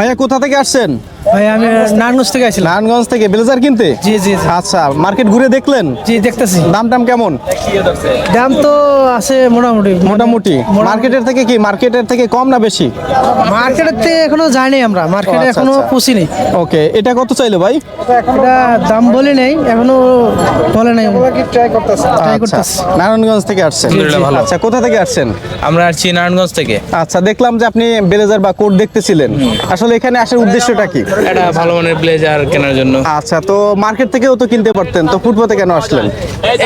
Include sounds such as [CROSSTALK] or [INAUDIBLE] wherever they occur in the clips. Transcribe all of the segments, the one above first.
ভাইয়া কোথা থেকে আসছেন? ভাই আমি নারায়ণগঞ্জ থেকে। আসছিলাম। নারায়ণগঞ্জ থেকে ব্লেজার কিনতে? জি জি। আচ্ছা মার্কেট ঘুরে দেখলেন? জি দেখতেছি। দাম টাম কেমন? দাম তো আছে মোটামুটি। মোটামুটি। মার্কেটের থেকে কি মার্কেটের থেকে কম না বেশি? মার্কেটের থেকে এখনও যাইনি আমরা। মার্কেটে আচ্ছা, এখনও আচ্ছা। পুষিনি। ওকে এটা কত চাইলো ভাই? এটা দাম বলে নেই এখনও বলে নাই। ট্রাই আচ্ছা করতেছি। নারায়ণগঞ্জ থেকে আসছেন। ভালো। আচ্ছা কোথা থেকে আসছেন? আমরা আসছি নারায়ণগঞ্জ থেকে। আচ্ছা দেখলাম যে আপনি ব্লেজার বা কোট দেখতেছিলেন। আসলে এখানে আসার উদ্দেশ্যটা কি? [LAUGHS] একটা ভালো মানের ব্লেজার কেনার জন্য। আচ্ছা তো মার্কেট থেকেও তো কিনতে পারতেন তো ফুটপাতে কেন আসলেন?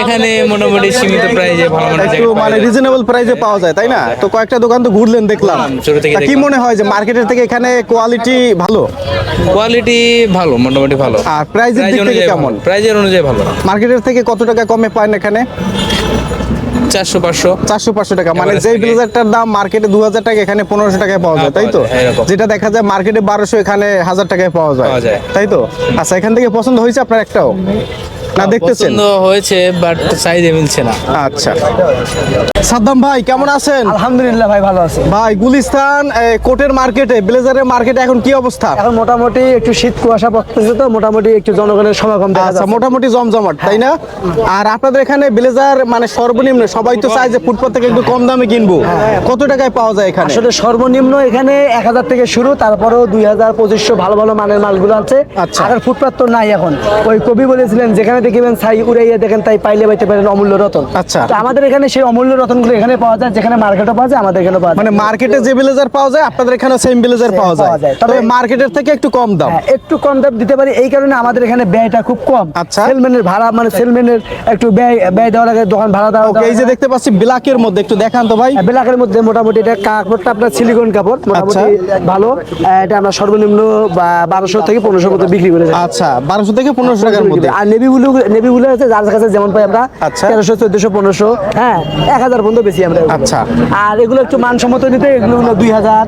এখানে মোটামুটি সীমিত প্রাইজে ভালো মানের একটু মানে রিজনেবল প্রাইসে পাওয়া যায় তাই না? তো কয়েকটা দোকান তো ঘুরলেন দেখলাম। থেকে কি মনে হয় যে মার্কেটের থেকে এখানে কোয়ালিটি ভালো? কোয়ালিটি ভালো মোটামুটি ভালো। আর প্রাইসের দিক থেকে কেমন? প্রাইজের অনুযায়ী ভালো। মার্কেটের থেকে কত টাকা কমে পান এখানে? চারশো পাঁচশো চারশো পাঁচশো টাকা মানে যে। ব্লেজারটার দাম মার্কেটে দু হাজার টাকা এখানে পনেরোশো টাকায় পাওয়া যায় হ্যাঁ, তাই তো এরকম। যেটা দেখা যায় মার্কেটে বারোশো এখানে হাজার টাকায় পাওয়া যায়। তাই তো আচ্ছা এখান থেকে পছন্দ হয়েছে আপনার একটাও না দেখতেছেন? পছন্দ হয়েছে বাট সাইজে মিলছে না। আচ্ছা। সাদ্দাম ভাই কেমন আছেন? আলহামদুলিল্লাহ ভাই ভালো আছে। ভাই গুলিস্তান কোটের মার্কেটে ব্লেজারের মার্কেটে এখন কি অবস্থা? এখন মোটামুটি একটু শীত কুয়াশা পড়তেছে তো মোটামুটি একটু জনগণের সমাগম দেখা আচ্ছা যাচ্ছে। মোটামুটি জমজমাট তাই না? আর আপনাদের এখানে ব্লেজার মানে সর্বনিম্ন সবাই তো চায় যে ফুটপাত থেকে একটু কম দামে কিনবো। কত টাকায় পাওয়া যায় এখানে? আসলে সর্বনিম্ন এখানে এক হাজার থেকে শুরু তারপরেও দুই হাজার পঁচিশশো ভালো ভালো মানের মালগুলো আছে। আচ্ছা। আর ফুটপাত তো নাই এখন। ওই কবি বলেছিলেন যেখানে দেখিবেন ছাই উড়াইয়া দেখেন তাই পাইলে পাইতে পারেন অমূল্য রতন। আচ্ছা। তো আমাদের এখানে সেই অমূল্য রতনগুলো এখানে পাওয়া যায় যেখানে মার্কেটে পাওয়া যায় আমাদের এখানে পাওয়া যায়। মানে মার্কেটে যে ব্লেজার পাওয়া যায় আপনাদের এখানে সেম ব্লেজার পাওয়া যায়। তবে মার্কেটের থেকে একটু কম দাম। হ্যাঁ, একটু কম দাম দিতে পারি এই কারণে আমাদের এখানে ব্যয়টা খুব কম। আচ্ছা। সেলম্যানের ভাড়া মানে সেলম্যানের একটু ব্যয় ব্যয় দেওয়া লাগে দোকান ভাড়া দেওয়া ওকে এই যে দেখতে পাচ্ছি ব্ল্যাকের মধ্যে একটু দেখান তো ভাই। ব্ল্যাকের মধ্যে মোটামুটি এটা কাপড়টা আপনার সিলিকন কাপড় মোটামুটি ভালো। এটা আমরা সর্বনিম্ন বারোশো থেকে পনেরোশো মতো বিক্রি করে। আচ্ছা বারোশো থেকে পনেরোশো টাকার মধ্যে। আর নেভি ব্লু নেভি ব্লু আছে যার কাছে যেমন পাই আমরা আচ্ছা। তেরোশো চোদ্দশো পনেরোশো হ্যাঁ এক হাজার পর্যন্ত বেশি আমরা আচ্ছা। আর এগুলো একটু মানসম্মত নিতে এগুলো দুই হাজার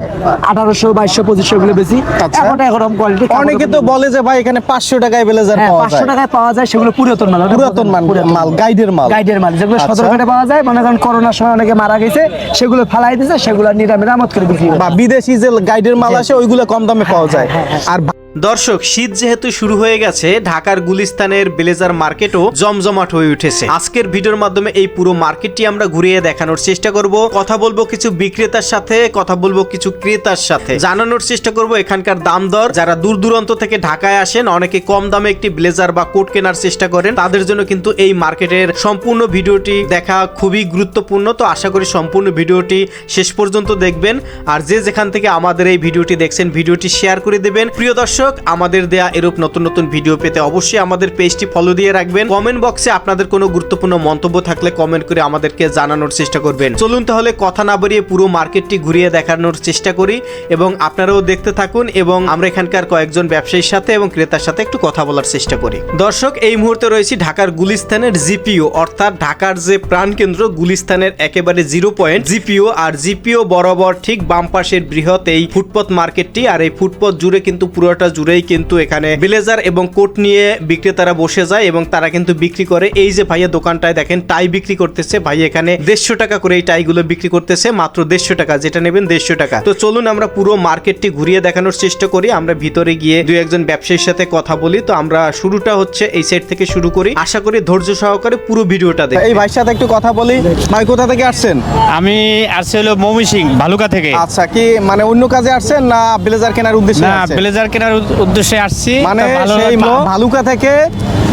আঠারোশো বাইশশো পঁচিশশো এগুলো বেশি। আচ্ছা। এখন এরকম কোয়ালিটি অনেকে তো বলে যে ভাই এখানে পাঁচশো টাকায় ব্লেজার হ্যাঁ পাওয়া পাঁচশো টাকায় পাওয়া যায় সেগুলো পুরাতন মাল পুরাতন মান মাল গাইডের মাল। গাইডের মাল যেগুলো আচ্ছা। সতেরো ঘাটে পাওয়া যায় মনে করেন করোনার সময় অনেকে মারা গেছে সেগুলো ফালাই দিয়েছে সেগুলো নিরা মেরামত করে বিক্রি বা বিদেশি যে গাইডের মাল আসে ওইগুলো কম দামে পাওয়া যায়। আর দর্শক, শীত যেহেতু শুরু হয়ে গেছে, ঢাকার গুলিস্তানের ব্লেজার মার্কেটও জমজমাট হয়ে উঠেছে। আজকের ভিডিওর মাধ্যমে এই পুরো মার্কেটটি আমরা ঘুরিয়ে দেখানোর চেষ্টা করব, কথা বলব কিছু বিক্রেতার সাথে, কথা বলব কিছু ক্রেতার সাথে। জানানোর চেষ্টা করব এখানকার দাম দর। যারা দূর দূরান্ত থেকে ঢাকায় আসেন, অনেকে কম দামে একটি ব্লেজার বা কোট কেনার চেষ্টা করেন। তাদের জন্য কিন্তু এই মার্কেটের সম্পূর্ণ ভিডিওটি দেখা খুবই গুরুত্বপূর্ণ। তো আশা করি সম্পূর্ণ ভিডিওটি শেষ পর্যন্ত দেখবেন। আর যে যেখান থেকে আমাদের এই ভিডিওটি দেখছেন, ভিডিওটি শেয়ার করে দেবেন। প্রিয় দর্শক আমাদের দেয়া এরূপ নতুন নতুন ভিডিও পেতে অবশ্যই আমাদের পেজটি ফলো দিয়ে রাখবেন। কমেন্ট বক্সে আপনাদের কোনো গুরুত্বপূর্ণ মন্তব্য থাকলে কমেন্ট করে আমাদেরকে জানানোর চেষ্টা করবেন। চলুন তাহলে কথা না বাড়িয়ে পুরো মার্কেটটি ঘুরিয়ে দেখানোর চেষ্টা করি এবং আপনারাও দেখতে থাকুন এবং আমরা এখানকার কয়েকজন ব্যবসায়ীর সাথে এবং ক্রেতার সাথে একটু কথা বলার চেষ্টা করি। দর্শক, এই মুহূর্তে রয়েছি ঢাকার গুলিস্তানের জিপিও, অর্থাৎ ঢাকার যে প্রাণকেন্দ্র গুলিস্তানের একেবারে জিরো পয়েন্ট জিপিও, আর জিপিও বরাবর ঠিক বাম পাশের বৃহৎ এই ফুটপথ মার্কেটটি আর এই ফুটপথ জুড়ে কিন্তু পুরোটা জুড়েই কিন্তু এখানে ব্লেজার এবং কোট নিয়ে বিক্রেতারা বসে যায় এবং তারা কিন্তু বিক্রি করে। এই যে ভাইয়া দোকানটায় দেখেন টাই বিক্রি করতেছে। ভাই এখানে দেড়শো টাকা করে এই টাইগুলো বিক্রি করতেছে মাত্র দেড়শো টাকা। যেটা নেবেন দেড়শো টাকা। তো চলুন আমরা পুরো মার্কেটটি ঘুরিয়ে দেখানোর চেষ্টা করি। আমরা ভিতরে গিয়ে দুই একজন ব্যবসায়ীর সাথে কথা বলি। তো আমরা শুরুটা হচ্ছে এই সাইড থেকে শুরু করি। আশা করি ধৈর্য সহকারে পুরো ভিডিওটা দেখি এই ভাইয়ের সাথে একটু কথা বলি। ভাই কোথা থেকে আসছেন? আমি আসছি হলো মৌমি সিং ভালুকা থেকে। আচ্ছা কি মানে অন্য কাজে আসছেন না ব্লেজার কেনার উদ্দেশ্যে না? ব্লেজার কেনার উদ্দেশ্যে আসছি। মানে সেই ভালুকা থেকে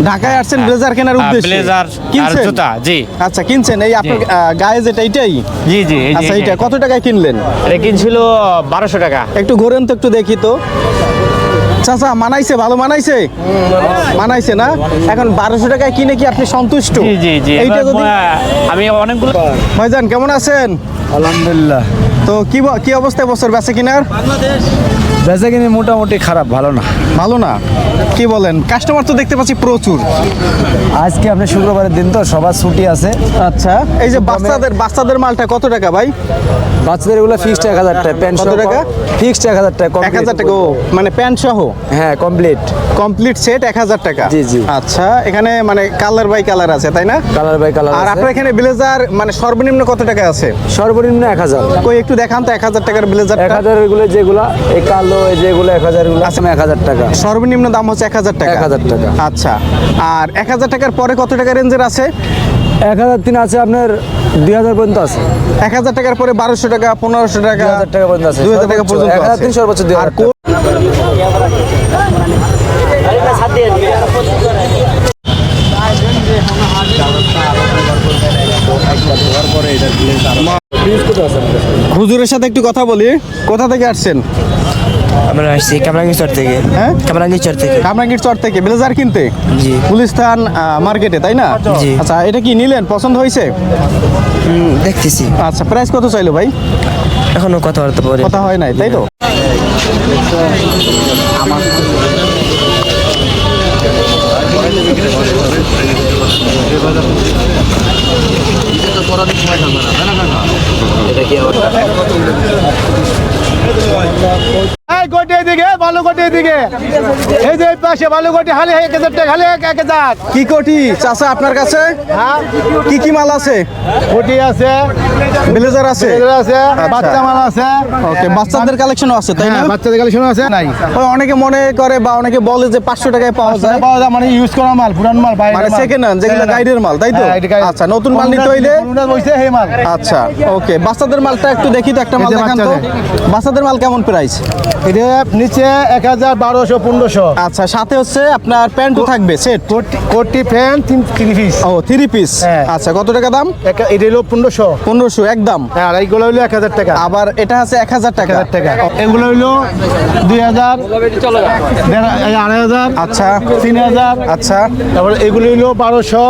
ঢাকায় আসছেন ব্লেজার কেনার হ্যাঁ, উদ্দেশ্যে। ব্লেজার আর জুতা, জি। আচ্ছা কিনছেন? এই আপনার গায়ে যেটা এইটাই জি জি আচ্ছা এটা। কত টাকায় কিনলেন? এটা কিনছিল বারোশো টাকা। একটু ঘোরেন তো একটু দেখি তো। চাচা মানাইছে ভালো মানাইছে? মানাইছে না? এখন বারোশো টাকায় কিনে কি আপনি সন্তুষ্ট? জি জি জি। এইটা যদি আমি অনেকগুলো ভাইজান কেমন আছেন? আলহামদুলিল্লাহ। তো কি কি অবস্থায় বছর বেচে কিনার? বেঁচে কিনে মোটামুটি খারাপ ভালো না। ভালো না? কি বলেন? কাস্টমার তো দেখতে পাচ্ছি প্রচুর। আজকে আপনি শুক্রবারের দিন তো সবার ছুটি আছে। আচ্ছা এই যে বাচ্চাদের বাচ্চাদের মালটা কত টাকা ভাই? বাচ্চাদের এগুলো ফিক্সড এক হাজার টাকা প্যান্ট কত টাকা? ফিক্সড এক হাজার টাকা এক হাজার টাকা ও মানে প্যান্ট সহ হ্যাঁ কমপ্লিট কমপ্লিট সেট এক হাজার টাকা জি, জি। আচ্ছা এখানে মানে কালার বাই কালার আছে তাই না কালার বাই কালার আর আপনার এখানে ব্লেজার মানে সর্বনিম্ন কত টাকা আছে সর্বনিম্ন এক হাজার কই একটু দেখান তো এক হাজার টাকার ব্লেজার এক হাজারেরগুলো যেগুলা এই কালো এই যেগুলো এক হাজারগুলো আছে এক হাজার টাকা সর্বনিম্ন দাম হচ্ছে এক হাজার টাকা 1000 টাকা। আচ্ছা আর এক হাজার টাকার পরে কত টাকা রেঞ্জের আছে এক হাজার তিন আছে আপনার দুই হাজার পর্যন্ত আছে এক হাজার টাকার পরে বারোশো টাকা পনেরোশো টাকা 2000 টাকা পর্যন্ত আছে। দুই হাজার টাকা পর্যন্ত 1000 আছে। থেকে সর্বোচ্চ 2000 আর টাকা। হুজুরের সাথে একটু কথা বলি কোথা থেকে আসছেন আমরা আসছি কামরাঙ্গীরচর থেকে। হ্যাঁ? কামরাঙ্গীরচর থেকে। কামরাঙ্গীর চর থেকে ব্লেজার কিনতে? জি। গুলিস্তান মার্কেটে তাই না? জি। আচ্ছা এটা কি নিলেন? পছন্দ হয়েছে? দেখতেছি। আচ্ছা প্রাইস কত চাইলো ভাই? এখনও কথাবার্তা পরে কথা হয় নাই তাই তো? গোটে দিকে ভালো গোটে দিকে। এই যে পাশে ভালো গোটে হালে এক হাজার টাকা হালে এক হাজার। কি কোটি? চাচা আপনার কাছে? হ্যাঁ। কি কি মাল আছে? কোটি আছে। ব্লেজার আছে? আছে আচ্ছা। বাচ্চা মাল আছে। ওকে বাচ্চাদের কালেকশনও আছে তাই না? হ্যাঁ বাচ্চাদের কালেকশন আছে। নাই। অনেকে মনে করে বা অনেকে বলে যে পাঁচশো টাকায় পাওয়া যায়। পাওয়া যায় মানে ইউজ করা মাল পুরান মাল মানে সেকেন্ড হ্যান্ড যেগুলো গাইডের মাল তাই তো? আচ্ছা নতুন মাল নিতে হইলে? মাল। আচ্ছা ওকে বাচ্চাদের মালটা একটু দেখি তো একটা মাল দেখান তো। বাচ্চাদের। মাল কেমন প্রাইস এটা নিচে এক হাজার বারোশো পনেরোশো। আচ্ছা সাথে হচ্ছে আপনার প্যান্টও থাকবে সেট? কোটি ফ্যান তিন তিন পিস ও থ্রি পিস হ্যাঁ। আচ্ছা কত টাকা দাম? এটা হলো পনেরোশো। পনেরোশো একদম। হ্যাঁ আর এইগুলো হইল এক হাজার টাকা। আবার এটা আছে এক হাজার টাকা। টাকা। এগুলো হইল দুই হাজার আড়াই হাজার আচ্ছা। তিন হাজার। আচ্ছা। তারপর এগুলো হইল বারোশো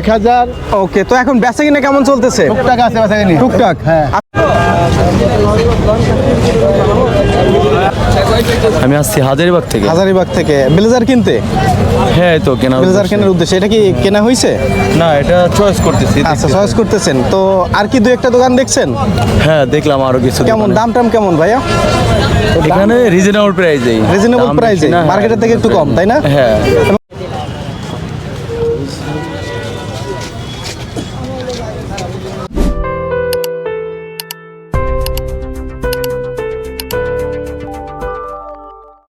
এক হাজার। ওকে তো এখন বেচা কিনা কেমন চলতেছে? টুকটাক আছে বাসা কিনি। টুকটাক? হ্যাঁ। আমি আসছি হাজারিবাগ থেকে। হাজারিবাগ থেকে। ব্লেজার কিনতে? হ্যাঁ তো কেনা ব্লেজার কেনার উদ্দেশ্যে। এটা কি কেনা হয়েছে না এটা চয়েস করতেছি। আচ্ছা চয়েস করতেছেন। তো আর কি দু একটা দোকান দেখছেন? হ্যাঁ দেখলাম আরও কিছু কেমন দাম টাম কেমন ভাইয়া? এখানে রিজনেবল প্রাইসেই রিজনেবল প্রাইসে। মার্কেটের থেকে একটু কম তাই না? হ্যাঁ।